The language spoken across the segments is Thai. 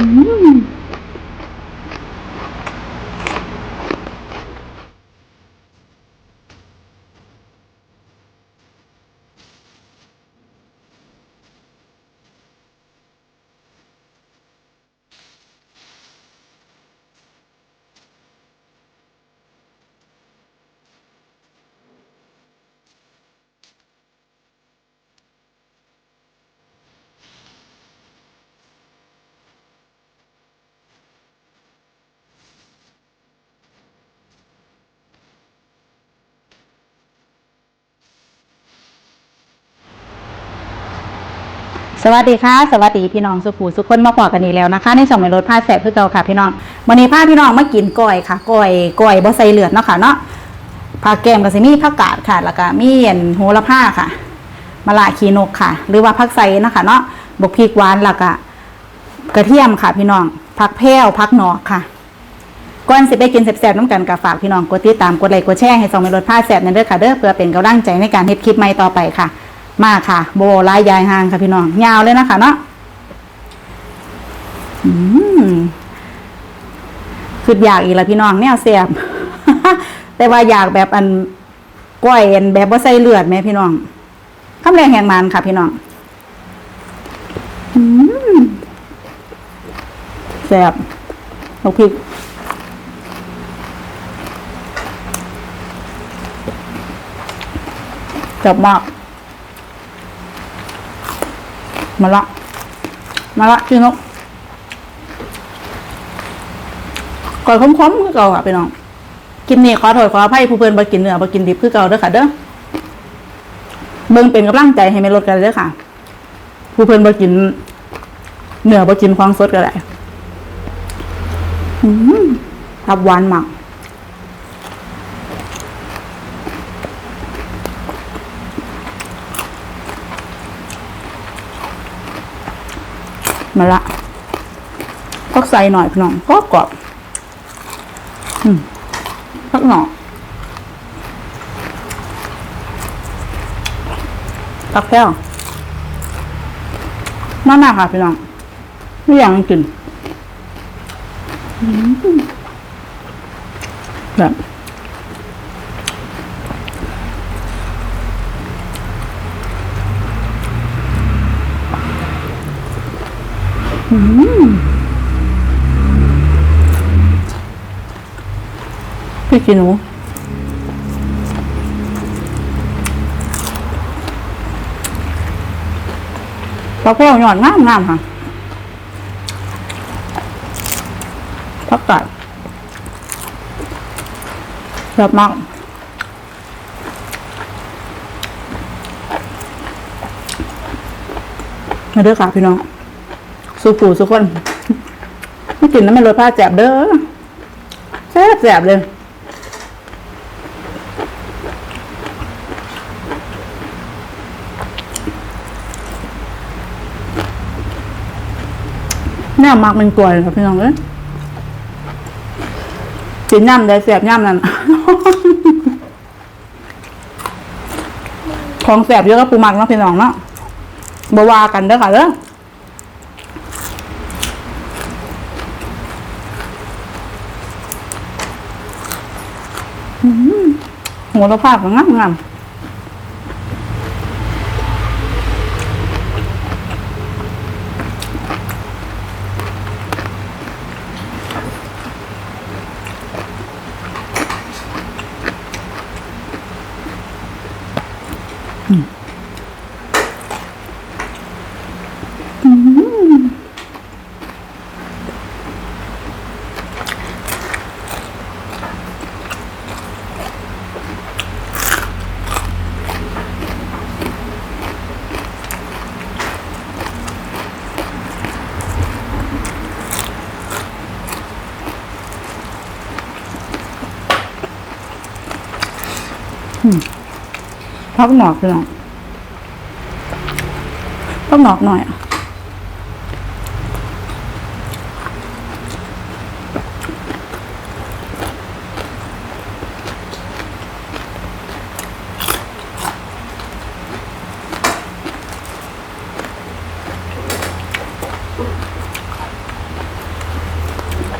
Mm-hmm. สวัสดีค่ะสวัสดีพี่น้องสุขูสุขคนมาพอกันอีกแล้วนะคะ ในสองในรถผ้าแสบเพื่อเก่าค่ะพี่น้องวันนี้ผ้าพี่น้องมากินก้อยค่ะก้อยก้อยบ่ใส่เลือดเนาะค่ะเนาะผักแกมกับซิมีผักกาดค่ะ แล้วก็มีอันโหระพาค่ะมะละขีนกค่ะ หรือว่าผักไซนะคะเนาะบกพริกหวานแล้วก็กระเทียมค่ะ พี่น้องผักแพรวผักหนอกค่ะก่อนสิไปกินแซ่บๆน้ำกันกับฝากพี่น้องกดติดตามกดไลค์กดแชร์ให้สองในรถผ้าแซ่บนั่นเด้อค่ะเด้อเพื่อเป็นกำลังใจในการเฮ็ดคลิปใหม่ต่อไปค่ะ มาค่ะโบลายยายหางค่ะพี่น้องยาวเลยนะคะเนาะอืมคืออยากอีกล้วพี่น้องแนวแซ่บแต่ว่าอยากแบบอันก้อยอันแบบว่าใส่เลือดไหมพี่น้องคำแรงแหงมันค่ะพี่น้องแซ่บลูกพริกจบมาก มาละ มาละพี่นกก่อนคมๆคือเก่าค่ะพี่น้องกินนี่ขอโทษขออภัยผู้เพื่อนบ่กินเนื้อบ่กินดิบคือเก่าเด้อค่ะเด้อเบิ่งเป็นกำลังใจให้ไม่ลดกันเด้อค่ะ ผู้เพื่อนบ่กินเนื้อบ่กินของสดก็ได้อืมทับหวานมาก มาละก็ใส่หน่อยพี่น้องก็กรอบอืมพักหน่อพักแพ้วน่าหนาค่ะพี่น้องไม่อยากกินแบบ พี่กินหนูพักแพ้วหยอดงามงามค่ะพักกัดแบบมากมาเด้อค่ะพี่น้อง สู้ปู่สู้คนไม่กินน้ำมันรสผ้าแจบเด้อแซ่บแสบเลยแน่มักเป็นกลวยครับพี่น้องเอ้ยกินย่ำได้แสบย่ำนั่นของแสบเยอะก็ปูมักเนาะพี่น้องเนาะบวากันเด้อค่ะเด้อ หัวเราภาพก็งามงาม พักหนอกพี่องพักหนอกหน่อยอะ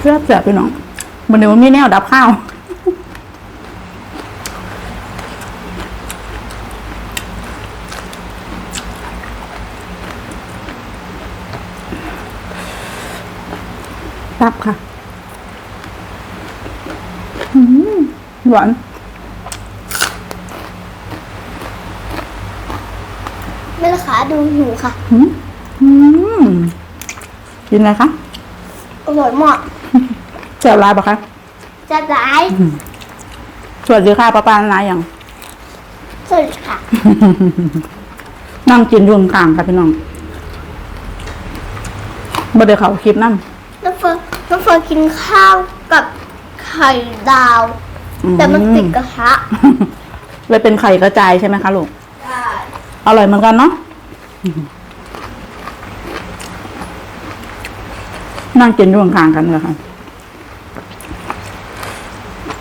เสียบเสียบพี่น้องมันเดี๋ยวมีแนวดับข้าว ตับค่ะอืมหวานแม่ขาดูหิวค่ะอืมอืมกินอะไรคะอร่อยมากเสียบลายปะคะจะร้ายสวัสดีค่ะป้าปานาอย่างสวัสดีค่ะ นั่งกินอยุงข้างค่ะพี่น้องบ่ได้เขาคลิปนั่น้องเฟิร์ นน้องเฟิร์นกินข้าวกับไข่ดาวแต่มันติดกระทะเลยเป็นไข่กระจายใช่ไหมคะลูก ได้อร่อยเหมือนกันเนาะนั่งกินอยุงข้างกันเลยค่ะ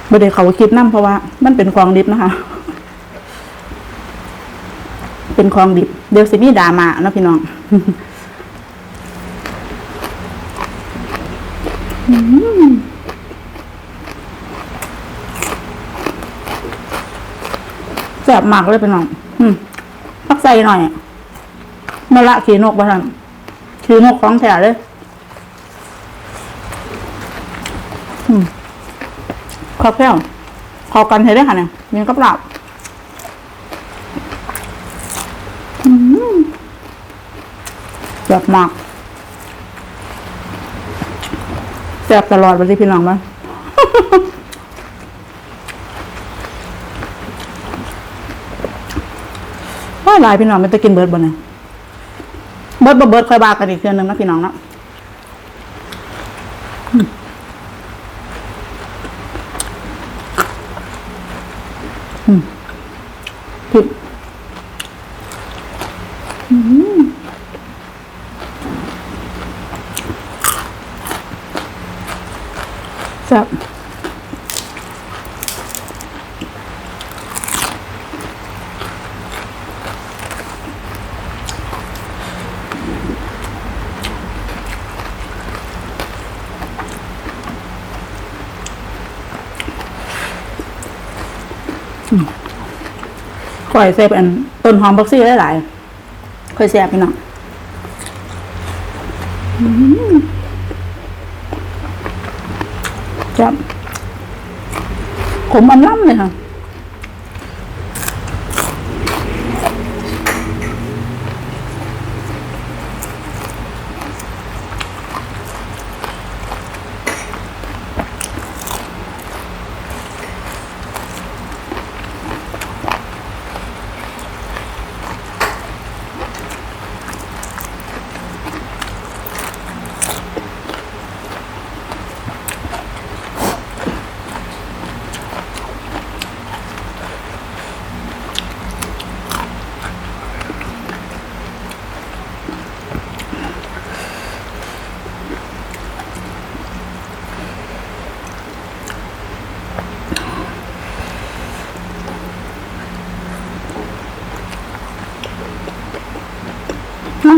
บ่ได้เขาคลิปนั่เพราะว่า มันเป็นของดิบนะคะ เป็นของดิบ เดี๋ยวสิมีดรามาเนาะพี่น้อง แสบมากเลยพี่น้องพักใส่หน่อยมาละขีนกมาทำขี่นกของแถวเลยข้าวแก้วพอกันใช้ได้ค่ะเนี่ยยังกับหลับแสบมาก แสบตลอดไปที่พี่น้องมั้ยว่าหลายพี่น้องมันจะกินเบิร์ดบ่เนี่ยเบิร์ดบ่เบิร์ดค่อยบากันอีกเทือนหนึงนะพี่น้องเนาะอืมอืมผิดอืมแซ่บ ก่อยใส่เป็นต้นหอมบักซี่หลายๆค่อยแซ่บพี่น้องจับขมอันล่ำเลยค่ะ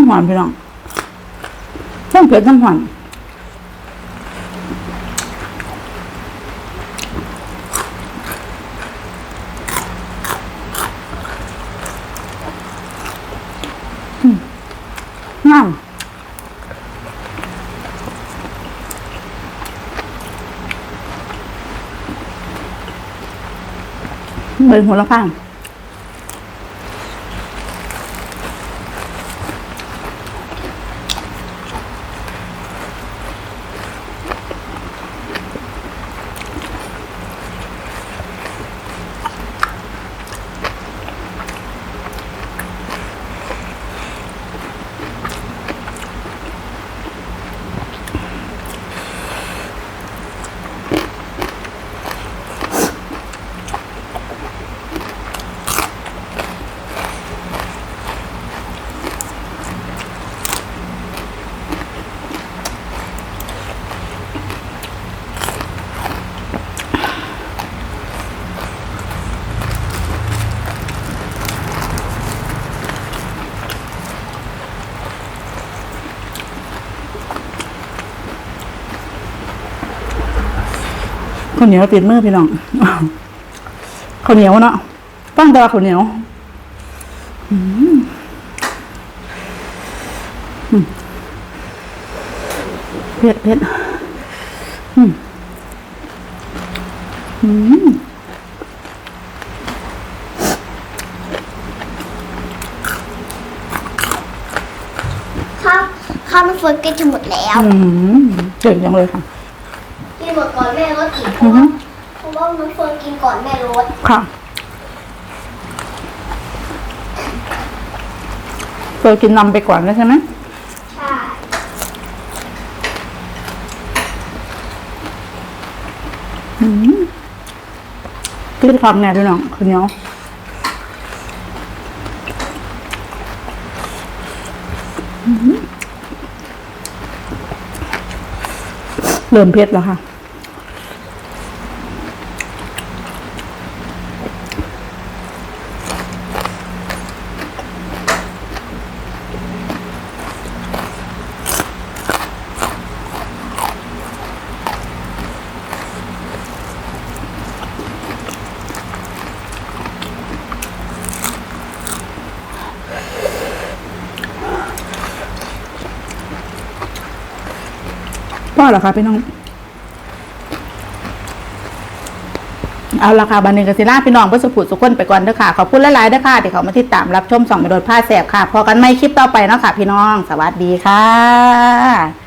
หวานพี่น้องน้ำเผ็ดน้ำหวานอืมน้ำเป็นหัวละพาง ข้าวเหนียวติดมือพี่น้องข้าวเหนียวเนาะตั้งแต่ว่าข้าวเหนียวอืมอืมเผ็ดเผ็ดอืมอืมข้าวข้าวน้ำเฟิร์นกินจะหมดแล้วอืมเก่งจังเลยค่ะกินหมดก่อน แม่รถอีกเพราะว่าเพราะว่าน้ำเฟิร์นกินก่อนแม่รถค่ะเคยกินนำไปก่อนแล้วใช่ไหมใช่กินความแน่พี่น้องข้าวเหนียวอืมเริ่มเผ็ดแล้วค่ะ พ่อเหรอคะพี่น้อง เอาละค่ะบันเนกสิล่าพี่น้องเพื่อสุขุสุขคนไปก่อนเด้อค่ะ ขอบคุณหลายๆเด้อค่ะที่เขามาติดตามรับชมส่องไปโดนผ้าแสบค่ะ พอกันไม่คลิปต่อไปเนาะค่ะ พี่น้อง สวัสดีค่ะ